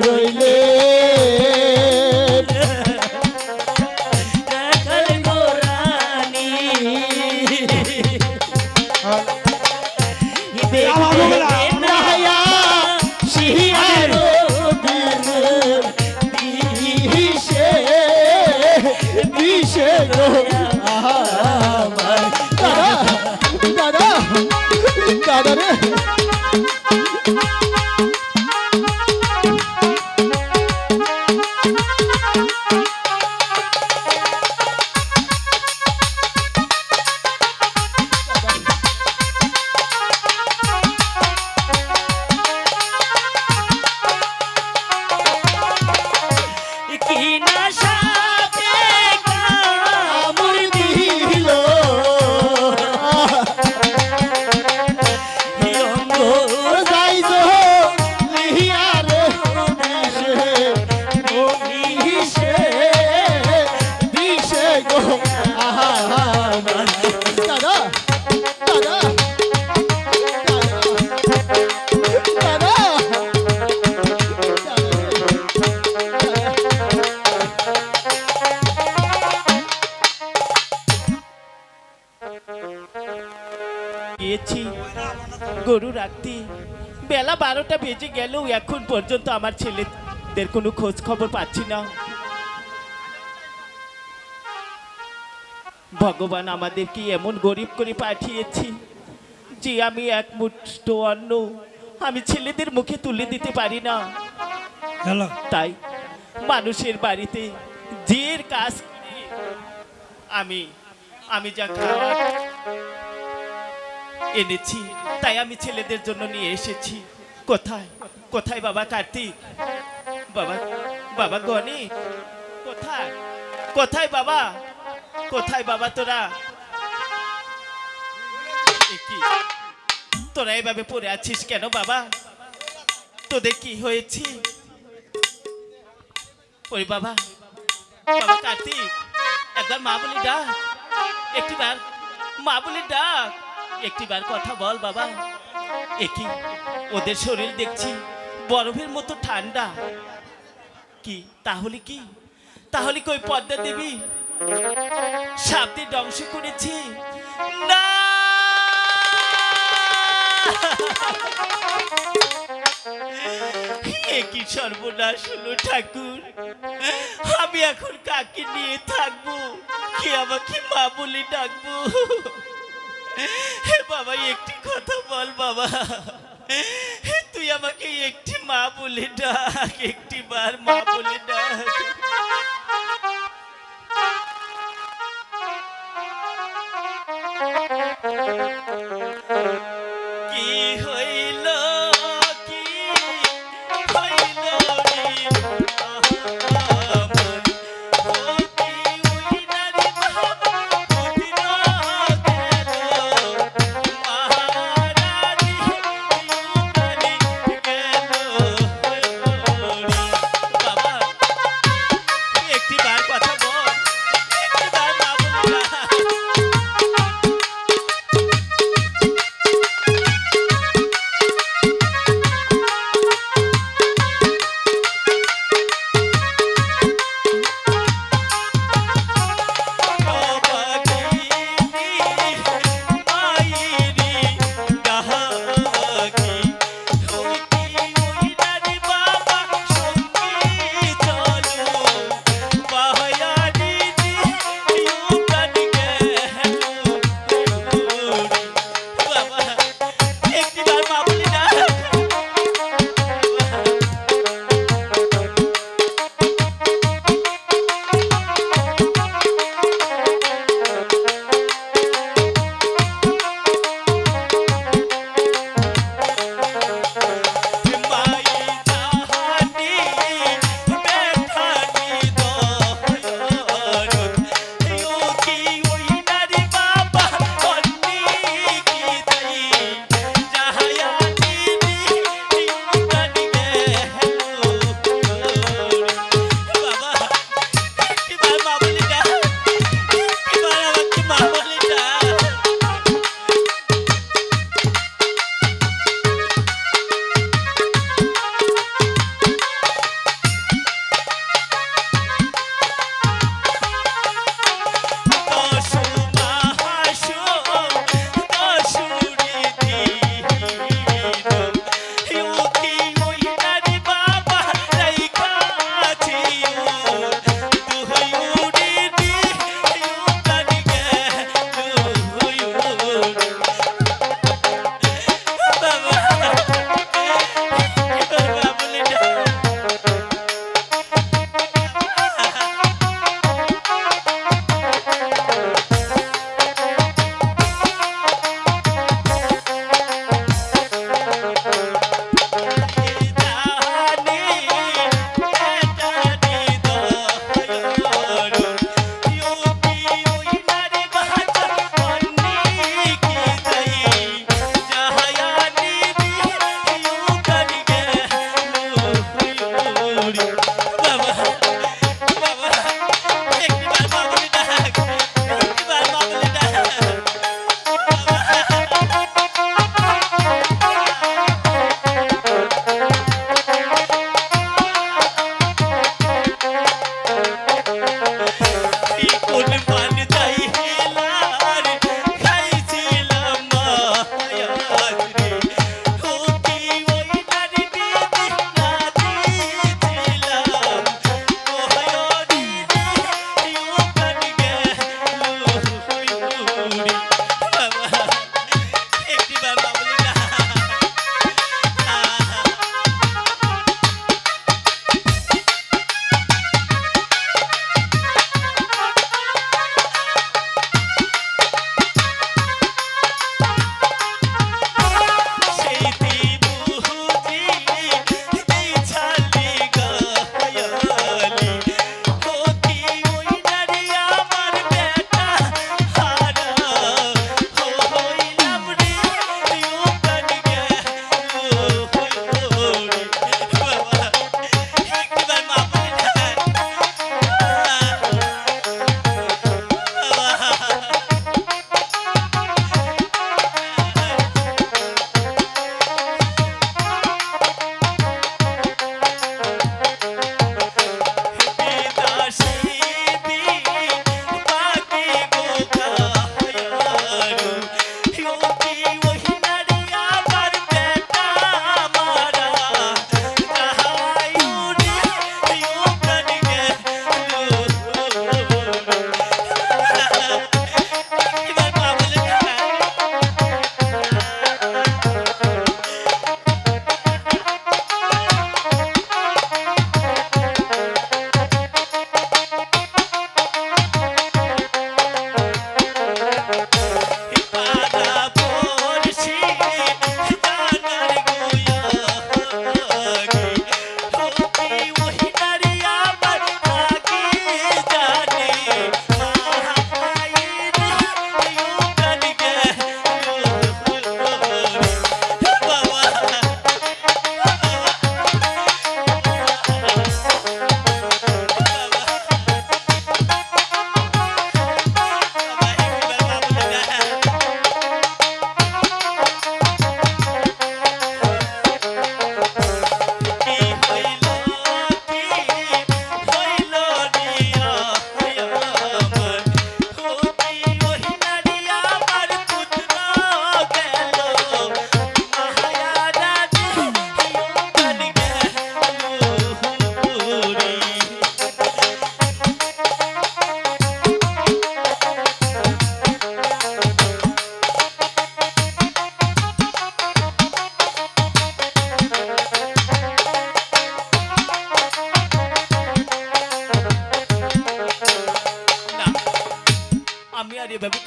রইলে গিয়েছি। গরু রাখতে। বেলা বারোটা বেজে গেলেও এখন পর্যন্ত আমার ছেলেদের কোনো খোঁজ খবর পাচ্ছি না। ভগবান আমাদেরকে এমন গরিব করে পাঠিয়েছি যে আমি এক মুষ্ট অন্ন আমি ছেলেদের মুখে তুলে দিতে পারি না। তাই মানুষের বাড়িতে জের কাজ আমি আমি যা খাবার এনেছি তাই আমি ছেলেদের জন্য নিয়ে এসেছি। কোথায়? কোথায় বাবা কার্তিক? বাবা বাবা গনি কোথায়? কোথায় বাবা? কোথায় বাবা তোরা? তোরা এভাবে পড়ে আছিস কেন বাবা? তোদের কি হয়েছে? ওই বাবা বাবা কার্তিক, একবার মা বলে ডাক, একটিবার মা বলে ডাক, একটিবার কথা বল বাবা। একই ওদের শরীর দেখছি বরফের মতো ঠান্ডা। কি? তাহলে কি? তাহলে কই পদ্মা দেবী সাপদের ধ্বংস করেছে। কি সর্বনাশ হলো ঠাকুর? আমি এখন কাকে নিয়ে থাকব? কে আমাকে মা বলে ডাকবো? বাবা, একটি কথা বল বাবা। তুই আমাকে একটি মা বলে ডাক, একটি বার মা বলে ডাক।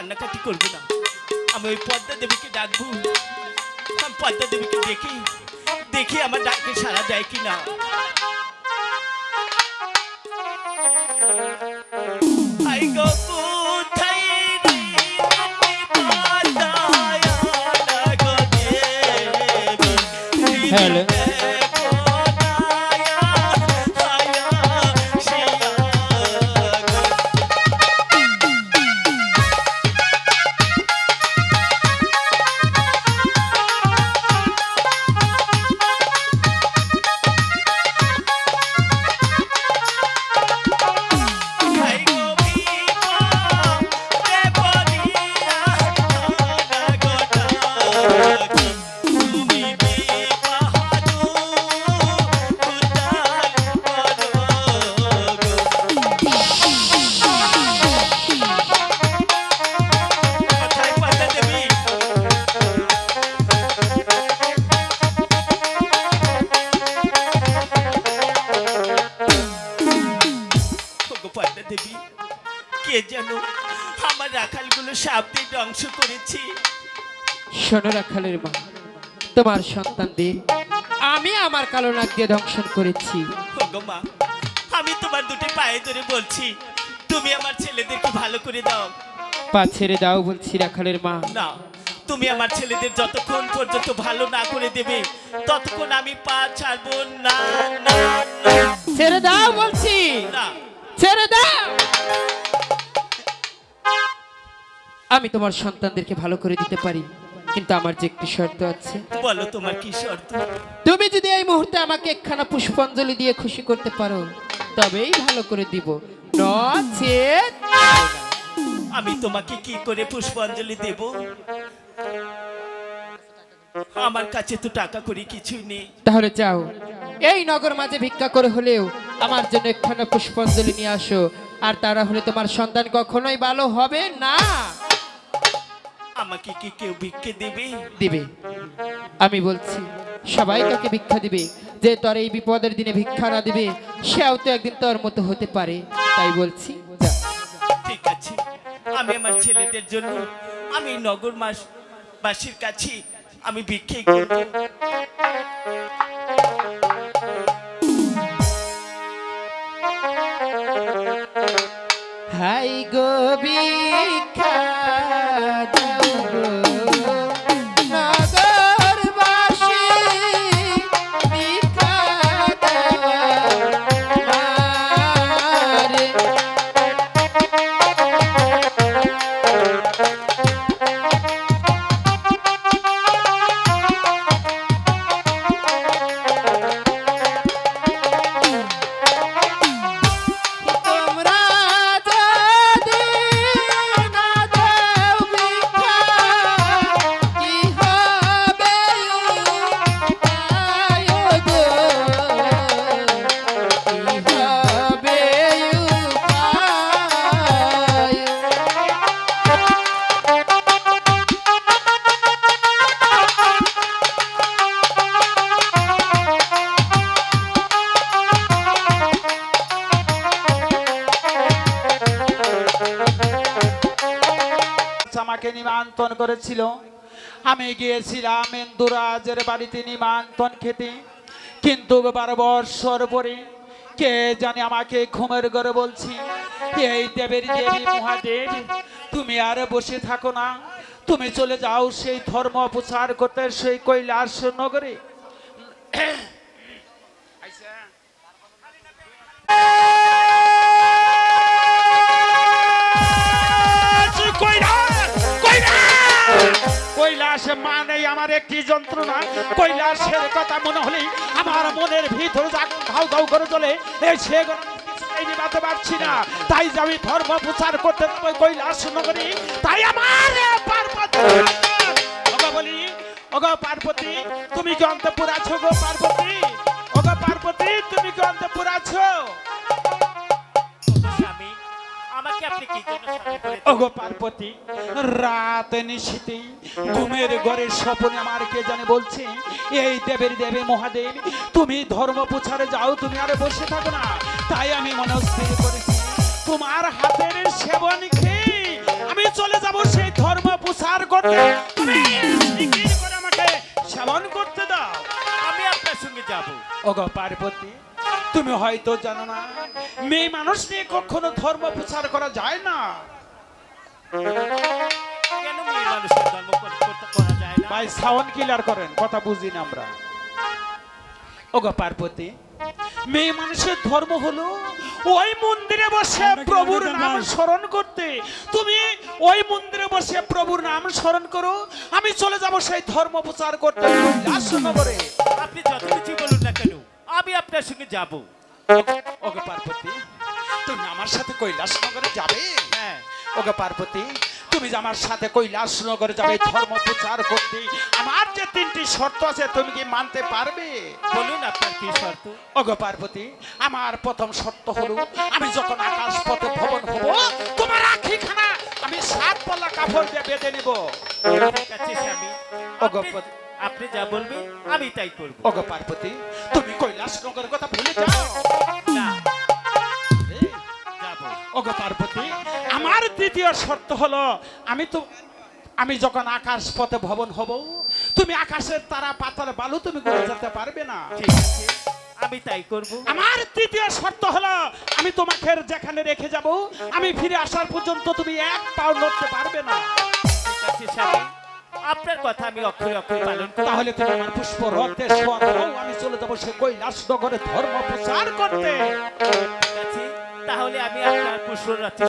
কান্নাকাটি করব না। আমি ওই পদ্মা দেবীকে ডাকবো। আমি পদ্মা দেবীকে দেখি। দেখি আমার ডাকে সারা দেয় কি না কোথায় শোনো রাখালের মা তোমার সন্তানদের আমি আমার কালো নাক দিয়ে দংশন করেছি। মা আমি তোমার দুটি পায়ে ধরে বলছি তুমি আমার ছেলেদেরকে ভালো করে দাও। পা ছেড়ে দাও বলছি রাখালের মা। না তুমি আমার ছেলেদের যতক্ষণ পর্যন্ত ভালো না করে দেবে ততক্ষণ আমি পা ছাড়বো না না না, ছেড়ে দাও বলছি। না। ছেড়ে দাও। আমি তোমার সন্তানদেরকে ভালো করে দিতে পারি। কিন্তু আমার যে একটি শর্ত আছে। বলো তোমার কি শর্ত? তুমি যদি এই মুহূর্তে আমাকে একখানা পুষ্পাঞ্জলি দিয়ে খুশি করতে পারো তবেই ভালো করে দিব। নচেত আমি তোমাকে কি করে পুষ্পাঞ্জলি দেব? আমার কাছে তো টাকা করি কিছুই নেই। তাহলে যাও। এই নগর মাঝে ভিক্ষা করে হলেও আমার জন্য একখানা পুষ্পাঞ্জলি নিয়ে আসো। আর তারা হলে তোমার সন্তান কখনোই ভালো হবে না। আমাকে কি কেউ ভিক্ষে দেবে? দিবে। আমি বলছি সবাই তোকে ভিক্ষা দিবে যে তোর এই বিপদের দিনে ভিক্ষা না দিবে সেও তো একদিন তোর মতো হতে পারে। তাই বলছি যা। ঠিক আছে আমি আমার ছেলেদের জন্য আমি নগর মাস বাসীর কাছে আমি ভিক্ষে করব হাই গো ভিক্ষা করেছিল আমি গিয়েছিলাম ইন্দুরাজের বাড়িতে নিমন্ত্রণ খেতে। কিন্তু বারো বৎসর পরে কে জানে আমাকে ঘুমের ঘরে বলছি, এই দেবের দেবী মহাদেব, তুমি আর বসে থাকো না। তুমি চলে যাও সেই ধর্ম প্রচার করতে সেই কৈলাস নগরে। কৈলাস মানে আমার একটি যন্ত্রণা। কৈলাসের কথা মনে হলেই আমার মনের ভিতর ঘাউ ঘাউ করে চলে এই সে নিবাতে পারছি না। তাই আমি ধর্ম প্রচার করতে যাব কৈলাস নগরী, তাই আমার পার্বতী বলি, ওগো পার্বতী, তুমি কি অন্তপুর আছো গো পার্বতী? ওগো পার্বতী, তুমি কি অন্তপুর আছো? ওগো পার্বতী রাত নিশীতে ঘুমের ঘরের স্বপ্নে আমার কে জানে বলছে এই দেবের দেবে মহাদেব তুমি ধর্ম প্রচারে যাও তুমি আর বসে থাকো না। তাই আমি মনস্থির করেছি তোমার হাতের সেবন খেয়ে আমি চলে যাব সেই ধর্ম প্রচার করতে। তুমি জিকির করে আমাকে সেবন করতে দাও। আমি আপনার সঙ্গে যাব। ওগো পার্বতী তুমি হয়তো জানো না মেয়ে মানুষ নিয়ে কখনো ধর্ম প্রচার করা যায় না। ভাই সাউন্ড কিলার করেন কথা বুঝি না আমরা। ওগো পার্বতী মেয়ে মানুষের ধর্ম হলো ওই মন্দিরে বসে প্রভুর নাম স্মরণ করতে। তুমি ওই মন্দিরে বসে প্রভুর নাম স্মরণ করো আমি চলে যাব সেই ধর্ম প্রচার করতে। আপনি যত কিছু আমি আপনার সঙ্গে যাব। ওগো পার্বতী তুমি আমার সাথে কৈলাস নগরে যাবে? হ্যাঁ। ওগো পার্বতী তুমি যে আমার সাথে কৈলাস নগরে যাবে ধর্ম প্রচার করতে আমার যে তিনটি শর্ত আছে তুমি কি মানতে পারবে? বলুন আপনার কি শর্ত? ওগো পার্বতী আমার প্রথম শর্ত হলো আমি যখন আকাশ পথে ভবন হব তোমার আখিখানা আমি সাত পাল্লা কাপড় দিয়ে বেঁধে নেব। ঠিক আছে স্বামী। ওগো আপনি- আপনি যা বলবেন আমি তাই করব। ওগো পার্বতী তুমি কৈলাস কথা ভুলে যাও। ওগো পার্বতী আমার দ্বিতীয় শর্ত হলো আমি তো আমি যখন আকাশ পথে ভবন হব তুমি আকাশের তারা পাতার বালু তুমি গড়ে যেতে পারবে না। আমি তাই করব। আমার তৃতীয় শর্ত হলো আমি তোমাকে যেখানে রেখে যাব আমি ফিরে আসার পর্যন্ত তুমি এক পাও নড়তে পারবে না। ঠিক আছে স্বামী। আপনার কথা আমি অক্ষয় অক্ষরে পালন করি। তাহলে তুমি আমার পুষ্প রথে আমি চলে যাব সে কৈলাস নগরে ধর্ম প্রচার করতে। ঠিক আছে? তাহলে আমি আপনার পুষ্পরাত্রি